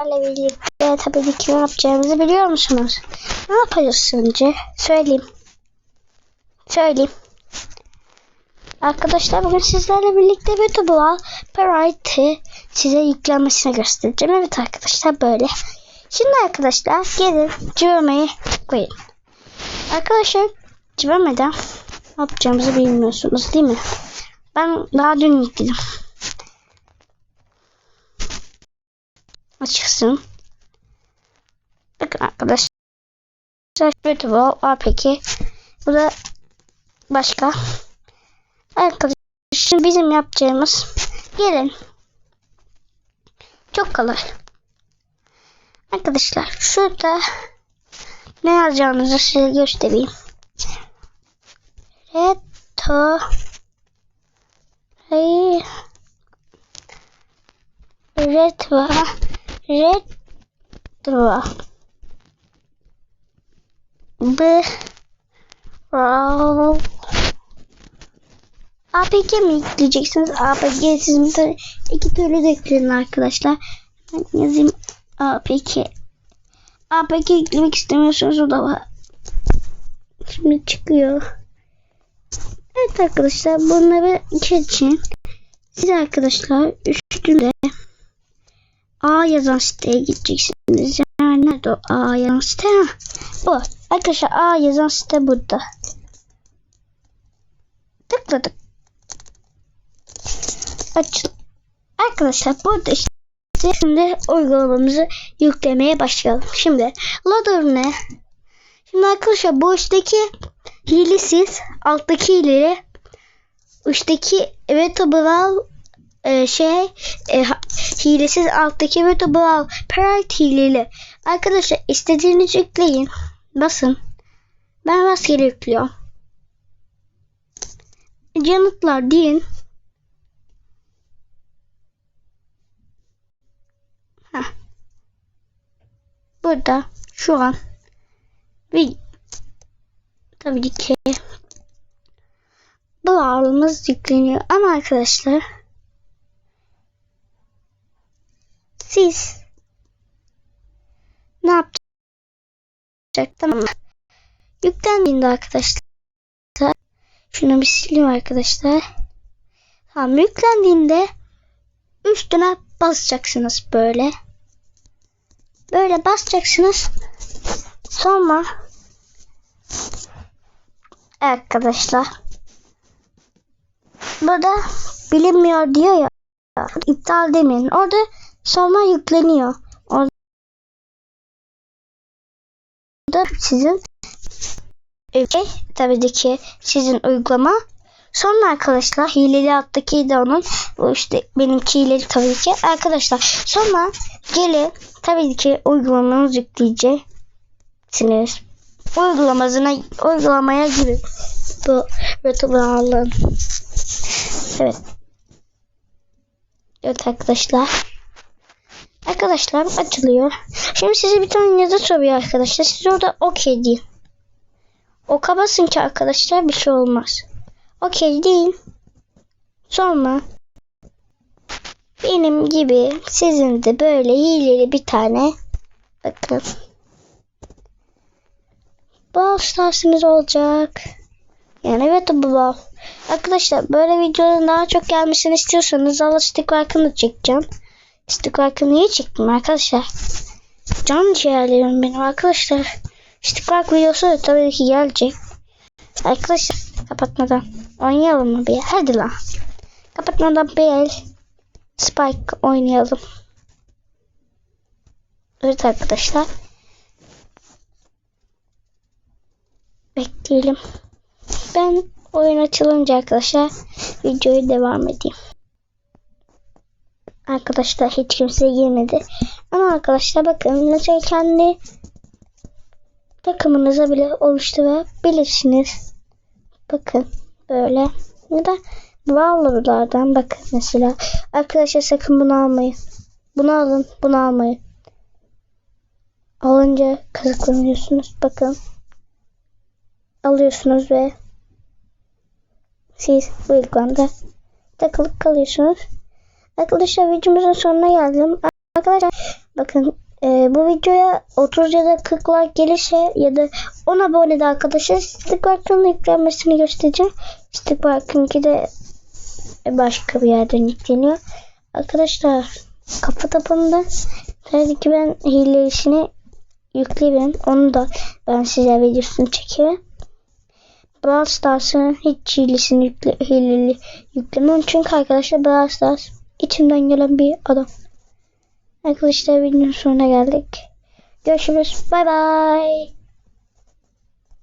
sizlerle birlikte tabii ki ne yapacağımızı biliyor musunuz? Ne yapacağız sence? Söyleyeyim. Söyleyeyim. Arkadaşlar bugün sizlerle birlikte YouTube'a Parity size yüklenmesini göstereceğim. Evet arkadaşlar böyle. Şimdi arkadaşlar gelin cıvımayı koyun. Arkadaşlar cıvamadan ne yapacağımızı bilmiyorsunuz değil mi? Ben daha dün yükledim. Açıksın. Bakın arkadaşlar. YouTube'a APK. Bu da başka. Arkadaşlar şimdi bizim yapacağımız gelin. Çok kolay. Arkadaşlar şurada ne yazacağınızı size göstereyim. Reto. Retva Retva B Rav APK mi yükleyeceksiniz? APK sizin de iki türlü de yükleyin arkadaşlar. Ben yazayım APK. APK yüklemek istemiyorsunuz o da var. Şimdi çıkıyor. Evet arkadaşlar bunları için siz arkadaşlar üstünde A yazan siteye gideceksiniz. Yani nerede o A yazan site? Ha, bu. Arkadaşlar A yazan site burada. Tıkladık. Açıl. Arkadaşlar burada işte şimdi uygulamamızı yüklemeye başlayalım. Şimdi loader ne? Şimdi arkadaşlar bu üstteki hilesiz alttaki hileli üstteki vegetable e, şey e, hilesiz alttaki vegetable pride hileli. Arkadaşlar istediğinizi yükleyin. Basın. Ben rastgele yüklüyorum. Yanıtlar deyin. Heh. Burada şu an ve tabii ki bu ağrımız yükleniyor ama arkadaşlar siz ne yapacak tamam mı? Yüklendiğinde arkadaşlar şunu bir sileyim arkadaşlar. Tamam yüklendiğinde üstüne basacaksınız böyle. Böyle basacaksınız. Sonra arkadaşlar burada bilinmiyor diyor ya iptal demeyin. Orada sonra yükleniyor. Orada sizin e, tabii ki sizin uygulama. Sonra arkadaşlar hileli alttaki de onun bu işte benimki hileli tabii ki. Arkadaşlar sonra gelin tabii ki uygulamanızı yükleyeceksiniz. Uygulamasına uygulamaya girin. Bu YouTube'u evet. Evet arkadaşlar arkadaşlar açılıyor şimdi size bir tane yazı soruyor arkadaşlar siz orada okey deyin oka basın ki arkadaşlar bir şey olmaz okey değil. Sonra benim gibi sizin de böyle hileli bir tane bakın Brawl Stars'ınız olacak. Yani evet bu Arkadaşlar böyle videoların daha çok gelmesini istiyorsanız Allah istikrakını çekeceğim. İstikrakını niye çektim arkadaşlar? Can ciğerlerim benim arkadaşlar. İstikrak videosu da tabii ki gelecek. Arkadaşlar kapatmadan oynayalım mı bir? Hadi lan. Kapatmadan bir Spike oynayalım. Evet arkadaşlar. Bekleyelim. Ben oyun açılınca arkadaşlar videoyu devam edeyim. Arkadaşlar hiç kimse girmedi. Ama arkadaşlar bakın mesela kendi takımınıza bile oluşturabilirsiniz. Bakın böyle. Ya da Brawler'lardan bakın mesela. Arkadaşlar sakın bunu almayın. Bunu alın. Bunu almayın. Alınca kazıklanıyorsunuz. Bakın. Alıyorsunuz ve siz bu uygulamada takılıp kalıyorsunuz. Arkadaşlar videomuzun sonuna geldim. Arkadaşlar Bakın e, bu videoya 30 ya da 40 like gelirse ya da 10 abone de arkadaşlar Stick Park'ın yüklenmesini göstereceğim. Stick Park'ınki de başka bir yerden yükleniyor. Arkadaşlar kafa tapında tabii ki ben hile işini yükleyeyim. Onu da ben size videosunu çekeyim. Brawl Stars'ın hiç hilesini yükle, hileli yüklemem. Çünkü arkadaşlar Brawl Stars içimden gelen bir adam. Arkadaşlar videonun sonuna geldik. Görüşürüz. Bay bay.